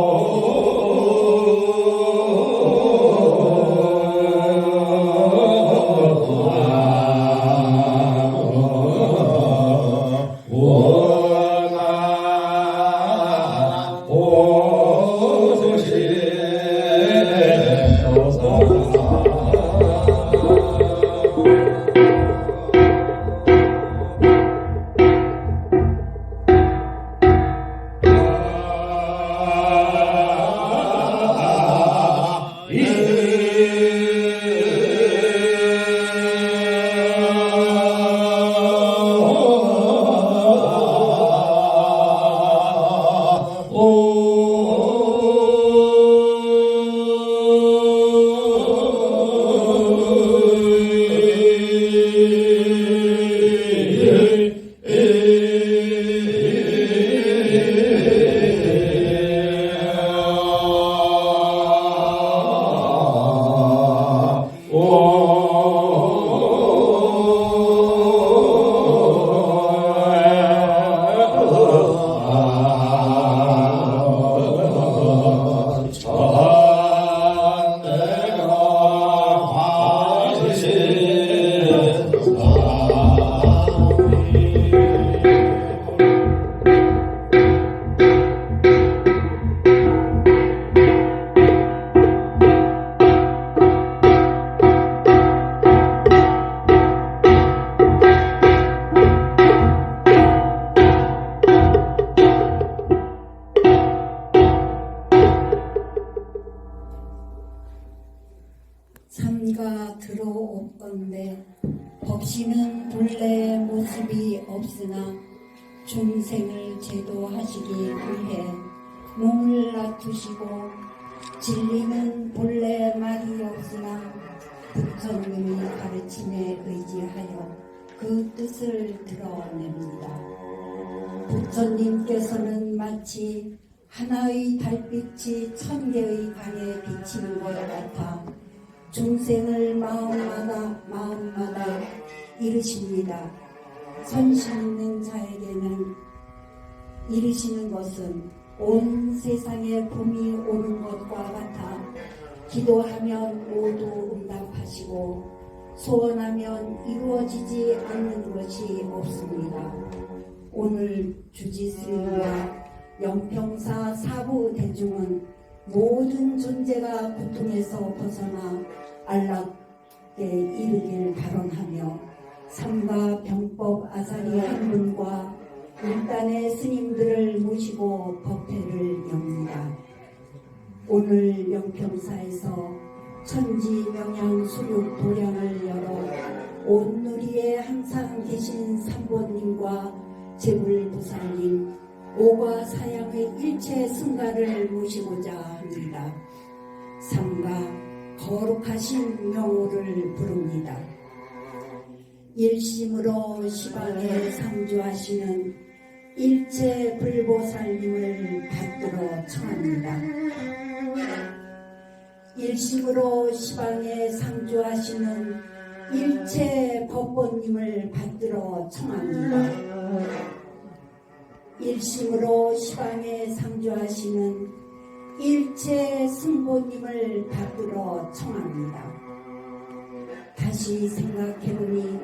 oh. 삼가 들어올 건데 법시는 본래 모습이 없으나 중생을 제도하시기 위해 몸을 낮추시고 진리는 본래 말이 없으나 부처님이 가르침에 의지하여 그 뜻을 드러냅니다. 부처님께서는 마치 하나의 달빛이 천 개의 강에 비치는 것 같아 중생을 마음마다 마음마다 이르십니다. 선심 있는 자에게는 이르시는 것은 온 세상에 봄이 오는 것과 같아 기도하면 모두 응답하시고 소원하면 이루어지지 않는 것이 없습니다. 오늘 주지스님과 영평사 사부 대중은 모든 존재가 고통에서 벗어나 안락에 이르길 발언하며 삼가 병법 아사리 한 분과 일단의 스님들을 모시고 법회를 엽니다. 오늘 영평사에서 천지 명양 수육 도량을 열어 온 누리에 항상 계신 삼보님과 제불보살님 오과 사양의 일체 승가를 모시고자 합니다. 삼가 거룩하신 명호를 부릅니다. 일심으로 시방에 상주하시는 일체 불보살님을 받들어 청합니다. 일심으로 시방에 상주하시는 일체 법보님을 받들어 청합니다. 일심으로 시방에 상주하시는 일체 승보님을 받들어 청합니다. 다시 생각해보니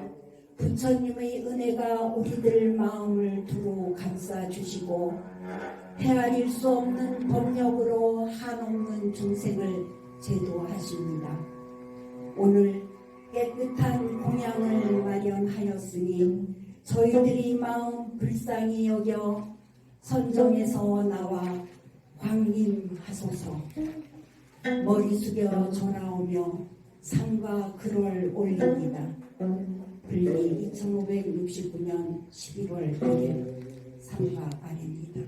부처님의 은혜가 우리들 마음을 두루 감싸주시고 헤아릴 수 없는 법력으로 한없는 중생을 제도하십니다. 오늘 깨끗한 공양을 마련하였으니 저희들이 마음 불쌍히 여겨 선정에서 나와 광림하소서 머리 숙여 전하오며 상과 글을 올립니다. 불리 2569년 11월 1일 상가 아래입니다.